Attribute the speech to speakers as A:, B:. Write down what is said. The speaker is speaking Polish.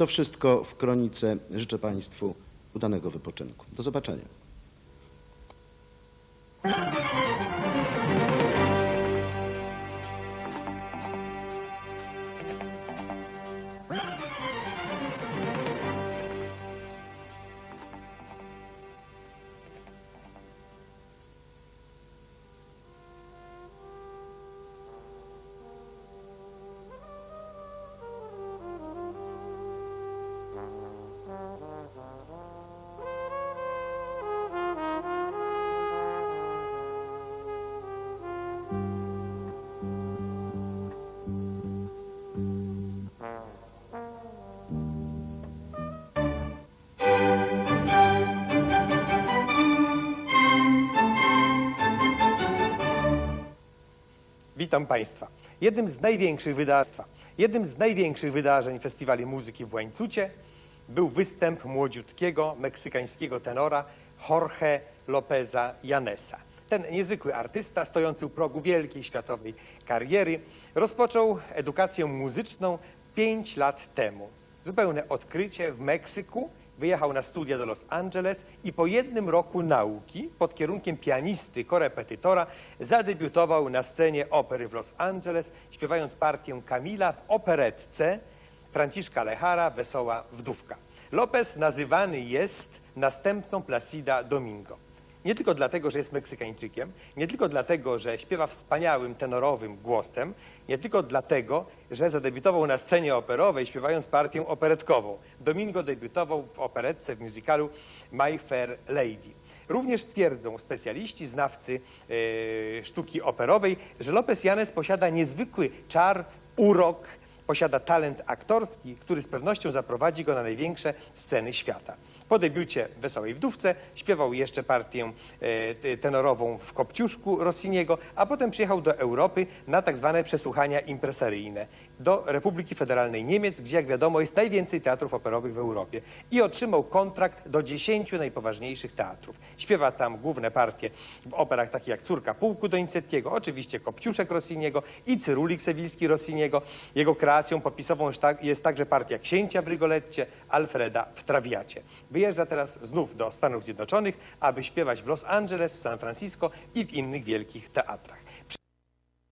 A: To wszystko w kronice. Życzę Państwu udanego wypoczynku. Do zobaczenia.
B: Witam Państwa. Jednym z największych wydawstwa, jednym z największych wydarzeń Festiwali Muzyki w Łańcucie był występ młodziutkiego meksykańskiego tenora Jorge Lopeza Janesa. Ten niezwykły artysta, stojący u progu wielkiej światowej kariery, rozpoczął edukację muzyczną 5 lat temu. Zupełne odkrycie w Meksyku Wyjechał na studia do Los Angeles i po jednym roku nauki pod kierunkiem pianisty, korepetytora zadebiutował na scenie opery w Los Angeles, śpiewając partię Kamila w operetce Franciszka Lechara Wesoła Wdówka. Lopez nazywany jest następcą Placida Domingo. Nie tylko dlatego, że jest Meksykańczykiem, nie tylko dlatego, że śpiewa wspaniałym tenorowym głosem, nie tylko dlatego, że zadebiutował na scenie operowej śpiewając partię operetkową. Domingo debiutował w operetce w musicalu My Fair Lady. Również twierdzą specjaliści, znawcy e, sztuki operowej, że Lopez Janes posiada niezwykły czar, urok, posiada talent aktorski, który z pewnością zaprowadzi go na największe sceny świata. Po debiucie Wesołej Wdówce śpiewał jeszcze partię e, tenorową w Kopciuszku Rossiniego, a potem przyjechał do Europy na tak zwane przesłuchania impresaryjne do Republiki Federalnej Niemiec, gdzie jak wiadomo jest najwięcej teatrów operowych w Europie i otrzymał kontrakt do 10 najpoważniejszych teatrów. Śpiewa tam główne partie w operach takich jak Córka Pułku Donizettiego, oczywiście Kopciuszek Rossiniego i Cyrulik Sewilski Rossiniego. Jego kreacją popisową jest tak- także partia Księcia w Rigoletcie, Alfreda w Trawiacie. Wyjeżdża teraz znów do Stanów Zjednoczonych, aby śpiewać w Los Angeles, w San Francisco i w innych wielkich teatrach.